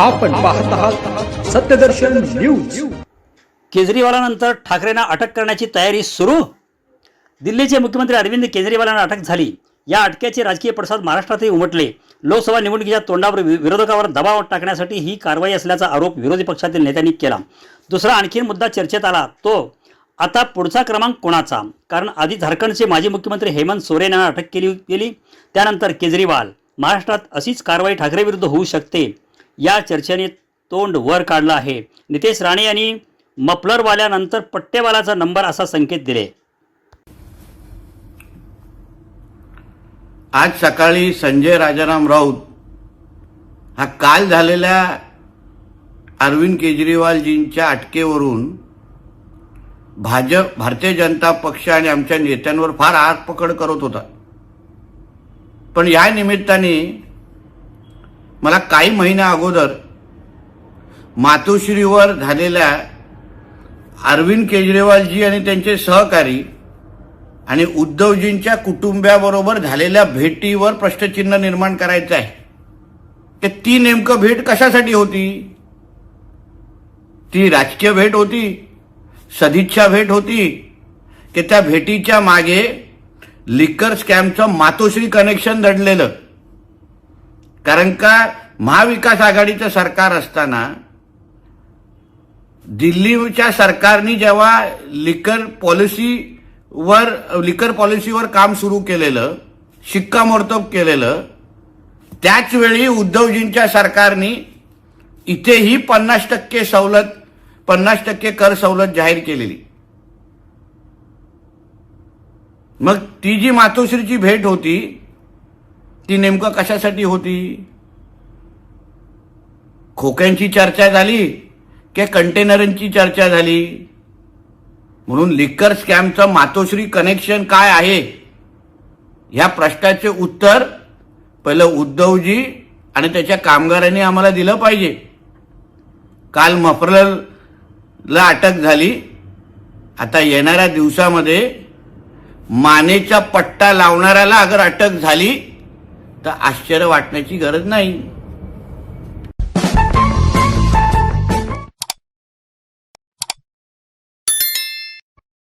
आपण पाहत आहात सत्यदर्शन न्यूज. केजरीवालानंतर ठाकरेंना अटक करण्याची तयारी सुरू? दिल्लीचे मुख्यमंत्री अरविंद केजरीवालांना अटक झाली. या अटकेचे राजकीय पडसाद महाराष्ट्रातही उमटले. लोकसभा निवडणुकीच्या तोंडावर विरोधकावर दबाव टाकण्यासाठी ही कारवाई असल्याचा आरोप विरोधी पक्षातील नेत्यांनी केला. दुसरा आणखीन मुद्दा चर्चेत आला. तो आता पुढचा क्रमांक कोणाचा? कारण आधी झारखंडचे माजी मुख्यमंत्री हेमंत सोरेन यांना अटक केली गेली. त्यानंतर केजरीवाल. महाराष्ट्रात अशीच कारवाई ठाकरेविरुद्ध होऊ शकते. या चर्चेने तोंड वर काढलं आहे. नितेश राणे यांनी मफलरवाल्यानंतर पट्टेवालाचा नंबर असा संकेत दिले. आज सकाळी संजय राजाराम राऊत हा काल झालेल्या अरविंद केजरीवालजींच्या अटकेवरून भाजप भारतीय जनता पक्ष आणि आमच्या नेत्यांवर फार आगपकड करत होता. पण या निमित्ताने मला काही महिन्या अगोदर मातोश्रीवर झालेल्या अरविंद केजरीवालजी आणि त्यांचे सहकारी आणि उद्धवजींच्या कुटुंबियाबरोबर झालेल्या भेटीवर प्रश्नचिन्ह निर्माण करायचं आहे. ते ती नेमकं भेट कशासाठी होती? ती राजकीय भेट होती? सदिच्छा भेट होती? की त्या भेटीच्या मागे लिकर स्कॅमचं मातोश्री कनेक्शन दडलेलं. कारण का महाविकास आघाडीचं सरकार असताना दिल्लीच्या सरकारने जेव्हा लिकर पॉलिसीवर लिकर पॉलिसीवर काम सुरू केलेलं शिक्कामोर्तब केलेलं त्याचवेळी उद्धवजींच्या सरकारने इथेही पन्नास टक्के सवलत पन्नास टक्के कर सवलत जाहीर केलेली. मग ती जी मातोश्रीची भेट होती ती नेमकं कशासाठी होती? खोक्यांची चर्चा झाली की कंटेनरांची चर्चा झाली? म्हणून लिकर स्कॅमचं मातोश्री कनेक्शन काय आहे? ह्या प्रश्नाचे उत्तर पहिलं उद्धवजी आणि त्याच्या कामगारांनी आम्हाला दिलं पाहिजे. काल मफरलला अटक झाली. आता येणाऱ्या दिवसामध्ये मानेचा पट्टा लावणाऱ्याला अगर अटक झाली तर आश्चर्य वाटण्याची गरज नाही.